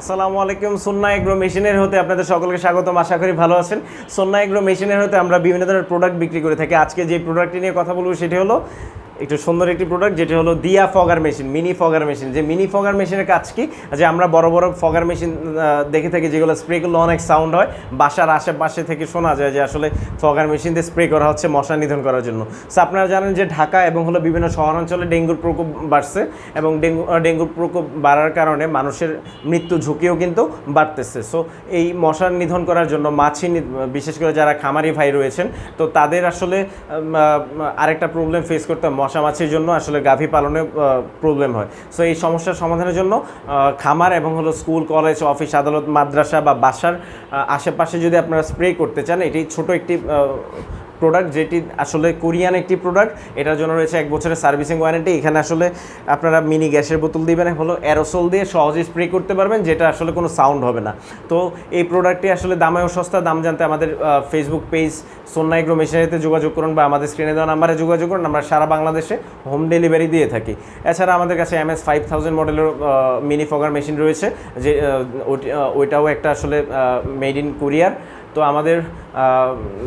আসসালামু আলাইকুম। সোনা এগ্রো মেশিনের হতে আপনাদের সকলকে স্বাগতম। আশা করি ভালো আছেন। সোনা এগ্রো মেশিনের হতে আমরা বিভিন্ন ধরনের প্রোডাক্ট বিক্রি করে থাকি। আজকে যে প্রোডাক্টটি নিয়ে কথা বলব সেটি হলো একটু সুন্দর একটি প্রোডাক্ট যেটি হলো দিয়া fogger machine mini fogger machine যে মিনি ফগার মেশিনের কাজ কি? যে আমরা বড় বড় ফগার মেশিন দেখে থাকি যেগুলো স্প্রে করলে অনেক সাউন্ড হয়। বাসার আশেপাশে থেকে শোনা যায় যে আসলে ফগার মেশিন দিয়ে স্প্রে করা হচ্ছে মশা নিধন করার জন্য। সো আপনারা জানেন যে ঢাকা এবং হলো বিভিন্ন শহরাঞ্চলে ডেঙ্গুর প্রকোপ বাড়ছে এবং ডেঙ্গু ডেঙ্গুর প্রকোপ বাড়ার কারণে মানুষের মৃত্যু ঝুঁকিও কিন্তু বাড়তেছে। সো এই মশার নিধন করার জন্য মাছি বিশেষ করে যারা খামারি ভাই রয়েছেন, তো তাদের আসলে আরেকটা প্রবলেম ফেস করতে মশা মাছির জন্য আসলে গাভী পালনে প্রবলেম হয়। সো এই সমস্যার সমাধানের জন্য খামার এবং হলো স্কুল, কলেজ, অফিস, আদালত, মাদ্রাসা বা বাসার আশেপাশে যদি আপনারা স্প্রে করতে চান, এটি ছোট একটি প্রোডাক্ট যেটি আসলে কোরিয়ান একটি প্রোডাক্ট এটার জন্য রয়েছে এক বছরের সার্ভিসিং ওয়ারেন্টি এখানে আসলে আপনারা মিনি গ্যাসের বোতল দিবেন হলো অ্যারোসল দিয়ে সহজে স্প্রে করতে পারবেন, যেটা আসলে কোনো সাউন্ড হবে না। তো এই প্রোডাক্টটি আসলে দামেও সস্তা, দাম জানতে আমাদের ফেসবুক পেজ সোনা এগ্রো মেশিনারিতে যোগাযোগ করুন বা আমাদের স্ক্রিনে দেওয়া নাম্বারে যোগাযোগ করুন। আমরা সারা বাংলাদেশে হোম ডেলিভারি দিয়ে থাকি। এছাড়া আমাদের কাছে এম এস ফাইভ থাউজেন্ড মডেলের মিনি ফগার মেশিন রয়েছে, যে ওইটাও একটা আসলে মেড ইন কোরিয়ার তো আমাদের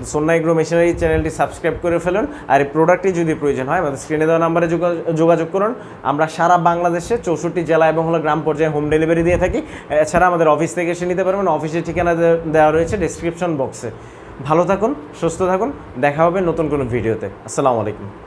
সোনাইগ্রো মেশিনারি চ্যানেলটি সাবস্ক্রাইব করে ফেলুন। আর এই প্রোডাক্টটি যদি প্রয়োজন হয়, আমাদের স্ক্রিনে দেওয়া নাম্বারে যোগা- যোগাযোগ করুন। আমরা সারা বাংলাদেশে চৌষট্টি জেলা এবং হলো গ্রাম পর্যায়ে হোম ডেলিভারি দিয়ে থাকি। এছাড়া আমাদের অফিস থেকে এসে নিতে পারবেন। অফিসের ঠিকানা দেওয়া রয়েছে ডিসক্রিপশন বক্সে। ভালো থাকুন, সুস্থ থাকুন। দেখা হবে নতুন কোনো ভিডিওতে। আসসালামু আলাইকুম।